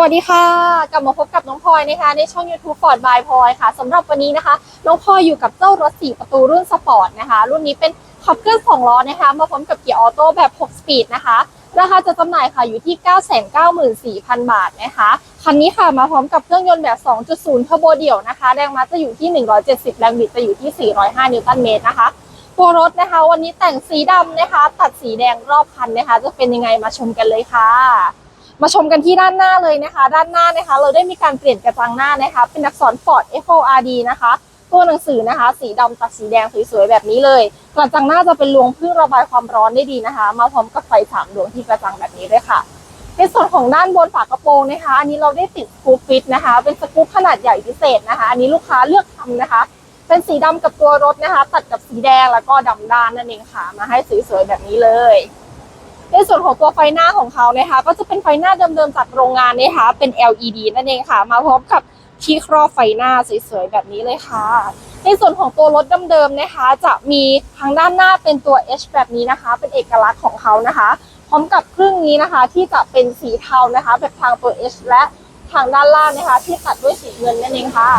วัสดีค่ะ กลับมาพบกับน้องพลอยนะคะ ในช่อง YouTube Ford by พลอยค่ะสำหรับวันนี้นะคะ น้องพลอยอยู่กับเจ้ารถ 4 ประตูรุ่นสปอร์ตนะคะ รุ่นนี้เป็นขับเคลื่อน2ล้อนะคะ มาพร้อมกับเกียร์ออโต้แบบ 6 สปีดนะคะ ราคาจะจำหน่ายค่ะอยู่ที่ 994,000 บาทนะคะ คันนี้ค่ะมาพร้อมกับเครื่องยนต์แบบ 2.0เทอร์โบเดี่ยวนะคะ แรงม้าจะอยู่ที่ 170 แรงบิดจะอยู่ที่ 405 นิวตันเมตรนะคะ ตัวรถนะคะ วันนี้แต่งสีดำนะคะ ตัดสีแดงรอบคันนะคะ จะเป็นยังไงมาชมกันเลยค่ะ มาชมกันที่ด้านหน้าเลยนะคะ ด้านหน้านะคะ เราได้มีการเปลี่ยนกระจังหน้านะคะ เป็นอักษร Ford FORD นะคะ ตัวหนังสือนะคะ สีดำตัดสีแดงสวยๆแบบนี้เลย กระจังหน้าจะเป็นรวงพึ่งระบายความร้อนได้ดีนะคะ มาพร้อมกับไฟสามดวงที่กระจังแบบนี้ด้วยค่ะ ในส่วนของด้านบนฝากระโปรงนะคะ อันนี้เราได้ติดสกูปฟิตนะคะ เป็นสกูปขนาดใหญ่พิเศษนะคะ อันนี้ลูกค้าเลือกทำนะคะ เป็นสีดำกับตัวรถนะคะ ตัดกับสีแดงแล้วก็ดำด้านนั่นเองค่ะ มาให้สวยๆแบบนี้เลย ในส่วนของตัวไฟหน้าของเขานะคะ ก็จะเป็นไฟหน้าเดิมๆจากโรงงานนะคะ เป็น LED นั่นเองค่ะ มาพร้อมกับที่ครอบไฟหน้าสวยๆแบบนี้เลยค่ะ ในส่วนของตัวรถเดิมๆนะคะ จะมีทางด้านหน้าเป็นตัว H แบบนี้นะคะ เป็นเอกลักษณ์ของเขานะคะ พร้อมกับครึ่งนี้นะคะที่จะเป็นสีเทานะคะ แบบทางตัว H และทางด้านล่างนะคะ ที่ตัดด้วยสีเงินนั่นเองค่ะ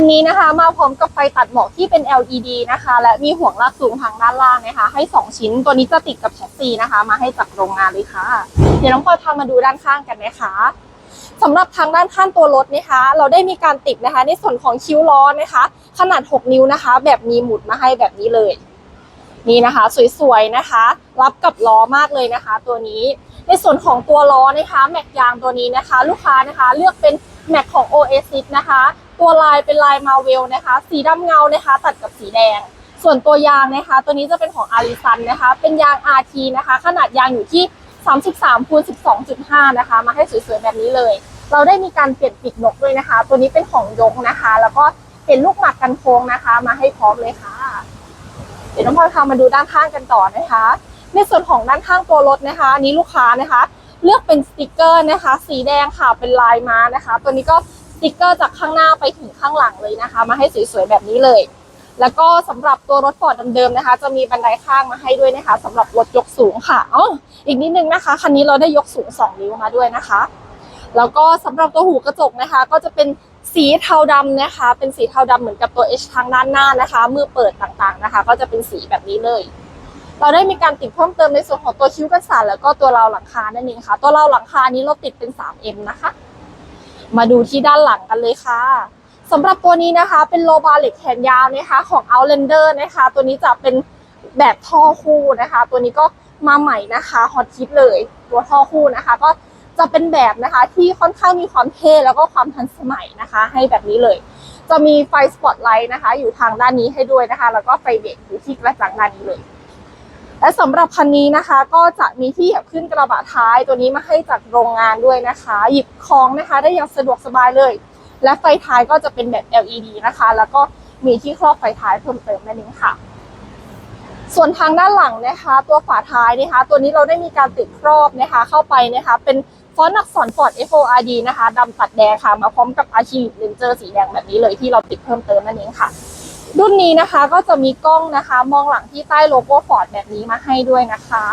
นี้นะคะมาพร้อมกับไฟตัดหมอกที่เป็น LED นะคะ และมีห่วงลากสูงทางด้านล่างนะคะ ให้ 2 ชิ้นตัวนี้จะติดกับแชสซีนะคะ มาให้จากโรงงานเลยค่ะ เดี๋ยวน้องพลอยพามาดูด้านข้างกันนะคะสำหรับทางด้านข้างตัวรถนะคะ เราได้มีการติดนะคะ ในส่วนของคิ้วล้อนะคะ ขนาด 6 นิ้วนะคะ แบบมีหมุดมาให้แบบนี้เลย นี่นะคะ สวยๆนะคะ รับกับล้อมากเลยนะคะ ตัวนี้ในส่วนของตัวล้อนะคะ แม็กยางตัวนี้นะคะ ลูกค้านะคะ เลือกเป็นแม็กของ Oasis นะคะ ตัวลายเป็นลายมาเวลนะคะ สีดำเงานะคะ ตัดกับสีแดง ส่วนตัวยางนะคะ ตัวนี้จะเป็นของอาริซันนะคะ เป็นยาง RT นะคะ ขนาดยางอยู่ที่ 33คูณ12.5 นะคะ มาให้สวยๆแบบนี้เลย เราได้มีการเปลี่ยนปีกนกด้วยนะคะ ตัวนี้เป็นของยงนะคะ แล้วก็เป็นลูกหมักกันโค้งนะคะ มาให้พร้อมเลยค่ะ เดี๋ยวน้องพลอยพามาดูด้านข้างกันต่อนะคะ ในส่วนของด้านข้างตัวรถนะคะอันนี้ลูกค้านะคะ เลือกเป็นสติกเกอร์นะคะ สีแดงค่ะเป็นลายม้านะคะ ตัวนี้ก็ ติกเกอร์จากข้างหน้าไปถึงข้างหลังเลยนะคะ มาให้สวยๆแบบนี้เลย แล้วก็สำหรับตัวรถฟอร์ดเดิมๆนะคะ จะมีบันไดข้างมาให้ด้วยนะคะสำหรับรถยกสูงค่ะอ๋ออีกนิดนึงนะคะคันนี้เราได้ยกสูง 2 นิ้วมาด้วยนะคะ แล้วก็สำหรับตัวหูกระจกนะคะ ก็จะเป็นสีเทาดำนะคะ เป็นสีเทาดำเหมือนกับตัว H ทางด้านหน้านะคะ มือเปิดต่างๆนะคะ ก็จะเป็นสีแบบนี้เลย เราได้มีการติดเพิ่มเติมในส่วนของตัวคิ้วกันสานแล้วก็ตัวราวหลังคานั่นเองค่ะ ตัวราวหลังคานี้เราติดเป็น 3M นะคะ มาดูที่ด้านหลังกันเลยค่ะสำหรับตัวนี้นะคะเป็นโลบาเหล็กแขนยาวนะคะของ Outlander นะคะ ตัวนี้จะเป็นแบบท่อคู่นะคะ ตัวนี้ก็มาใหม่นะคะฮอตฮิตเลยตัวท่อคู่นะคะ ก็จะเป็นแบบนะคะที่ค่อนข้างมีความเท่แล้วก็ความทันสมัยนะคะ ให้แบบนี้เลย จะมีไฟสปอตไลท์นะคะ อยู่ทางด้านนี้ให้ด้วยนะคะ แล้วก็ไฟเบรกอยู่ที่กระจังด้านนี้เลย และสำหรับคันนี้นะคะก็จะมีที่เหยียบขึ้นกระบะท้ายตัวนี้มาให้จากโรงงานด้วยนะคะ หยิบของนะคะได้อย่างสะดวกสบายเลย และไฟท้ายก็จะเป็นแบบ LED นะคะ แล้วก็มีที่ครอบไฟท้ายเพิ่มเติมนั่นเองค่ะ ส่วนทางด้านหลังนะคะ ตัวฝาท้ายนะคะ ตัวนี้เราได้มีการติดครอบนะคะ เข้าไปนะคะ เป็นฟอนต์อักษร Ford FORD นะคะดำตัดแดงค่ะมาพร้อมกับอาชีพเลนเจอร์สีแดงแบบนี้เลยที่เราติดเพิ่มเติมนั่นเองค่ะ รุ่นนี้นะคะก็จะมีกล้องนะคะ มองหลังที่ใต้โลโก้ฟอร์ดแบบนี้มาให้ด้วยนะคะ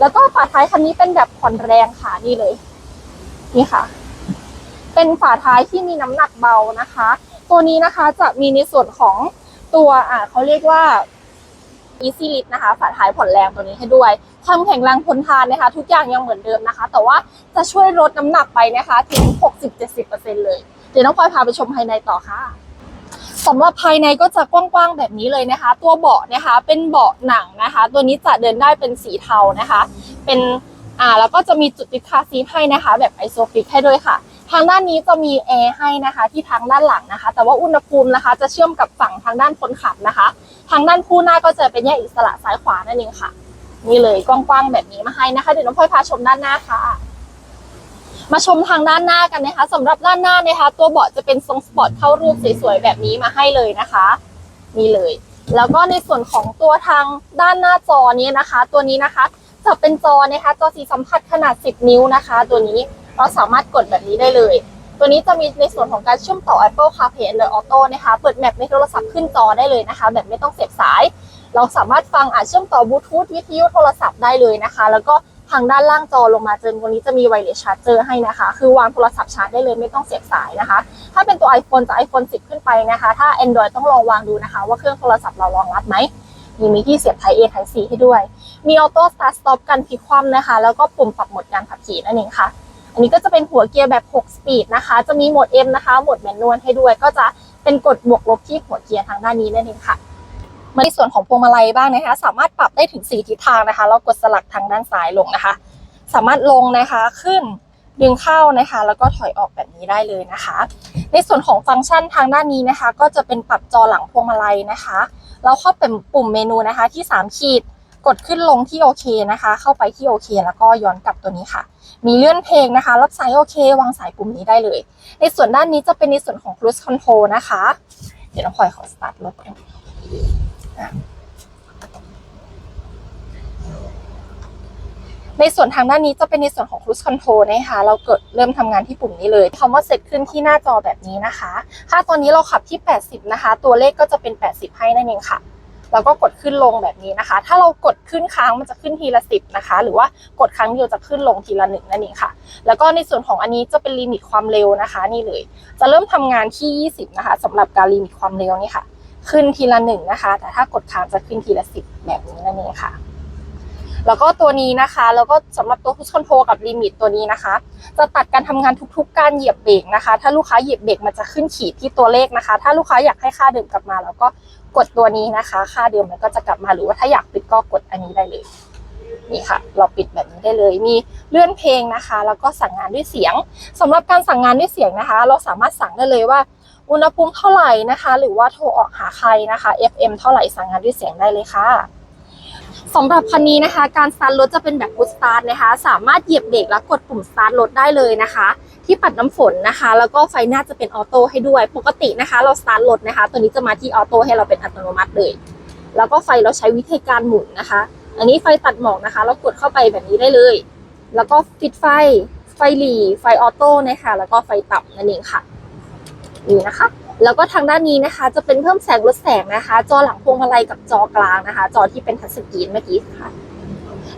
แล้วก็ฝาท้ายคันนี้เป็นแบบผ่อนแรงค่ะนี่เลย นี่ค่ะ เป็นฝาท้ายที่มีน้ำหนักเบานะคะ ตัวนี้นะคะจะมีในส่วนของตัวอ่าเขาเรียกว่า Easy Lift นะคะ ฝาท้ายผ่อนแรงตัวนี้ให้ด้วยความแข็งแรงทนทานนะคะ ทุกอย่างยังเหมือนเดิมนะคะ แต่ว่าจะช่วยลดน้ำหนักไปนะคะ ถึง 60-70%เลย เดี๋ยวน้องพลอยพาไปชมภายในต่อค่ะ สำหรับภายในก็จะกว้างๆแบบนี้เลยนะคะ ตัวเบาะนะคะเป็นเบาะหนังนะคะ ตัวนี้จะเดินได้เป็นสีเทานะคะ เป็นอ่าแล้วก็จะมีจุดติดคาร์ซีทให้นะคะ แบบไอโซฟิกให้ด้วยค่ะ ทางด้านนี้จะมีแอร์ให้นะคะ ที่ทางด้านหลังนะคะ แต่ว่าอุณหภูมินะคะ จะเชื่อมกับฝั่งทางด้านคนขับนะคะ ทางด้านคู่หน้าก็จะเป็นแยกอิสระซ้ายขวานั่นเองค่ะ นี่เลยกว้างๆแบบนี้มาให้นะคะเดี๋ยวน้องพลอยพาชมด้านหน้าค่ะ มาชมทางด้านหน้ากันนะคะสำหรับด้านหน้านะคะ ตัวเบาะจะเป็นทรงสปอร์ตเข้ารูปสวยๆแบบนี้มาให้เลยนะคะนี่เลย แล้วก็ในส่วนของตัวทางด้านหน้าจอนี้นะคะ ตัวนี้นะคะจะเป็นจอนะคะจอสีสัมผัสขนาด 10 นิ้วนะคะ ตัวนี้เราสามารถกดแบบนี้ได้เลย ตัวนี้จะมีในส่วนของการเชื่อมต่อ Apple CarPlay และ Auto นะคะเปิดแมปในโทรศัพท์ขึ้นจอได้เลยนะคะ แบบไม่ต้องเสียบสาย เราสามารถฟังอาจเชื่อมต่อบลูทูธวิทยุโทรศัพท์ได้เลยนะคะ แล้วก็ ทางด้านล่างจอลงมาเจอตรงนี้จะมีไวเลสชาร์จเจอร์ให้นะคะ คือวางโทรศัพท์ชาร์จได้เลยไม่ต้องเสียบสายนะคะ ถ้าเป็นตัว iPhone จะ iPhone 10 ขึ้นไปนะคะ ถ้า Android ต้องลองวางดูนะคะ ว่าเครื่องโทรศัพท์เรารองรับไหมมีมีที่เสียบ Type A Type C ให้ด้วย มี Auto Start Stop กันพลิกคว่ำนะคะ แล้วก็ปุ่มปรับโหมดการขับขี่นั่นเองค่ะ อันนี้ก็จะเป็นหัวเกียร์แบบ 6 สปีดนะคะ จะมีโหมด M นะคะ โหมดแมนนวลให้ด้วย ก็จะเป็นกดบวกลบที่หัวเกียร์ทางด้านนี้นั่นเองค่ะ มาในส่วนของพวงมาลัยบ้างนะคะ สามารถปรับได้ถึง 4 ทิศทางนะคะแล้วกดสลักทางด้านซ้ายลงนะคะ สามารถลงนะคะขึ้นดึงเข้านะคะ แล้วก็ถอยออกแบบนี้ได้เลยนะคะ ในส่วนของฟังก์ชันทางด้านนี้นะคะ ก็จะเป็นปรับจอหลังพวงมาลัยนะคะแล้วเข้าเป็นปุ่มเมนูนะคะที่ 3 ขีดกดขึ้นลงที่โอเคนะคะ เข้าไปที่โอเคแล้วก็ย้อนกลับตัวนี้ค่ะ มีเลื่อนเพลงนะคะ รับสายโอเควางสายปุ่มนี้ได้เลย ในส่วนด้านนี้จะเป็นในส่วนของ cruise control นะคะ เดี๋ยวน้องพลอยขอสตาร์ทรถก่อน ในส่วนทางด้านนี้จะเป็นในส่วนของ cruise control นะคะเราเกิดเริ่มทำงานที่ปุ่มนี้เลยคำว่าเสร็จขึ้นที่หน้าจอแบบนี้นะคะ ถ้าตอนนี้เราขับที่ 80 นะคะ ตัวเลขก็จะเป็น 80 ให้นั่นเองค่ะแล้วก็กดขึ้นลงแบบนี้นะคะ ถ้าเรากดขึ้นค้างมันจะขึ้นทีละสิบนะคะ หรือว่ากดครั้งเดียวจะขึ้นลงทีละหนึ่งนั่นเองค่ะ แล้วก็ในส่วนของอันนี้จะเป็นลิมิตความเร็วนะคะ นี่เลย จะเริ่มทำงานที่ 20 นะคะสำหรับการลิมิตความเร็วนี่ค่ะ ขึ้นทีละหนึ่งนะคะ แต่ถ้ากดค้างจะขึ้นทีละสิบแบบนี้นั่นเองค่ะ แล้วก็ตัวนี้นะคะ แล้วก็สำหรับตัว Cruise Control กับลิมิตตัวนี้นะคะ จะตัดการทำงานทุกๆ การเหยียบเบรกนะคะ ถ้าลูกค้าเหยียบเบรกมันจะขึ้นขีดที่ตัวเลขนะคะ ถ้าลูกค้าอยากให้ค่าเดิมกลับมา แล้วก็กดตัวนี้นะคะ ค่าเดิมมันก็จะกลับมา หรือว่าถ้าอยากปิดก็กดอันนี้ได้เลยนี่ค่ะ เราปิดแบบนี้ได้เลย มีเลื่อนเพลงนะคะ แล้วก็สั่งงานด้วยเสียงสำหรับการสั่งงานด้วยเสียงนะคะ เราสามารถสั่งได้เลยว่า อุณหภูมิเท่าไหร่นะคะ หรือว่าโทรออกหาใครนะคะ FM เท่าไหร่สั่งงานด้วยเสียงได้เลยค่ะสำหรับคันนี้นะคะ การสตาร์ทรถจะเป็นแบบพุชสตาร์ทนะคะ สามารถเหยียบเบรกแล้วกดปุ่มสตาร์ทรถได้เลยนะคะ ที่ปัดน้ำฝนนะคะ แล้วก็ไฟหน้าจะเป็นออโต้ให้ด้วย ปกตินะคะ เราสตาร์ทรถนะคะ ตัวนี้จะมาที่ออโต้ให้เราเป็นอัตโนมัติเลย แล้วก็ไฟเราใช้วิธีการหมุนนะคะ อันนี้ไฟตัดหมอกนะคะ เรากดเข้าไปแบบนี้ได้เลย แล้วก็ปิดไฟ ไฟหลีไฟออโต้นะคะ แล้วก็ไฟต่ำนั่นเองค่ะ นี่นะคะ แล้วก็ทางด้านนี้นะคะ จะเป็นเพิ่มแสงลดแสงนะคะ จอหลังพวงมาลัยกับจอกลางนะคะ จอที่เป็นทัชสกรีนเมื่อกี้ค่ะ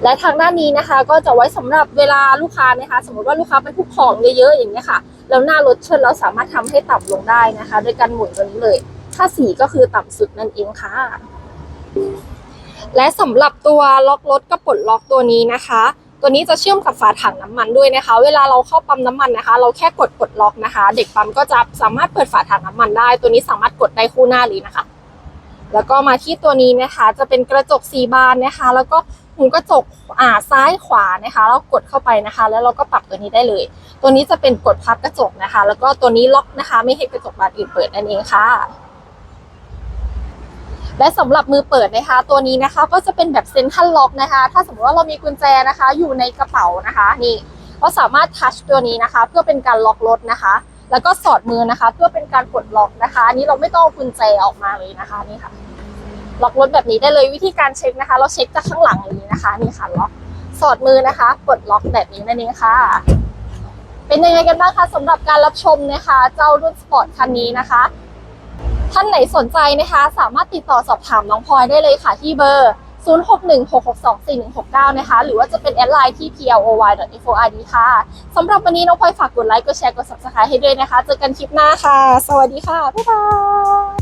และทางด้านนี้นะคะ ก็จะไว้สำหรับเวลาลูกค้านะคะ สมมติว่าลูกค้าบรรทุกของเยอะๆอย่างนี้ยค่ะแล้วหน้ารถเชิญเราสามารถทำให้ต่ำลงได้นะคะ โดยการหมุนตัวนี้เลย ถ้าสีก็คือต่ำสุดนั่นเองค่ะ และสำหรับตัวล็อกรถกับปลดล็อกตัวนี้นะคะ ตัวนี้จะเชื่อมกับฝาถังน้ำมันด้วยนะคะ เวลาเราเข้าปั๊มน้ำมันนะคะ เราแค่กดปลดล็อกนะคะ เด็กปั๊มก็จะสามารถเปิดฝาถังน้ำมันได้ ตัวนี้สามารถกดได้คู่หน้าเลยนะคะ แล้วก็มาที่ตัวนี้นะคะ จะเป็นกระจกสีบานนะคะ แล้วก็หูกระจกอ่าซ้ายขวานะคะแล้วกดเข้าไปนะคะ แล้วเราก็ปรับตัวนี้ได้เลย ตัวนี้จะเป็นกดพับกระจกนะคะ แล้วก็ตัวนี้ล็อกนะคะ ไม่ให้กระจกบานอื่นเปิดนั่นเองค่ะ และสำหรับมือเปิดนะคะ ตัวนี้นะคะก็จะเป็นแบบเซ็นทรัลล็อกนะคะ ถ้าสมมติว่าเรามีกุญแจนะคะ อยู่ในกระเป๋านะคะนี่ก็สามารถทัชตัวนี้นะคะ เพื่อเป็นการล็อกรถนะคะ แล้วก็สอดมือนะคะ เพื่อเป็นการปลดล็อกนะคะอันนี้เราไม่ต้องกุญแจออกมาเลยนะคะนี่ค่ะล็อกรถแบบนี้ได้เลยวิธีการเช็คนะคะ เราเช็คจากข้างหลังอย่างนี้นะคะนี่ค่ะล็อกสอดมือนะคะปลดล็อกแบบนี้นั่นเองค่ะ เป็นยังไงกันบ้างคะสำหรับการรับชมนะคะ เจ้ารุ่นสปอร์ตคันนี้นะคะ ท่านไหนสนใจนะคะ สามารถติดต่อสอบถามน้องพลอยได้เลยค่ะที่เบอร์ 0616624169 นะคะ หรือว่าจะเป็นแอดไลน์ที่ ploy.inford ค่ะสำหรับวันนี้น้องพลอยฝากกดไลค์ กดแชร์ กด subscribe ให้ด้วยนะคะ เจอกันคลิปหน้าค่ะ สวัสดีค่ะ บ๊ายบาย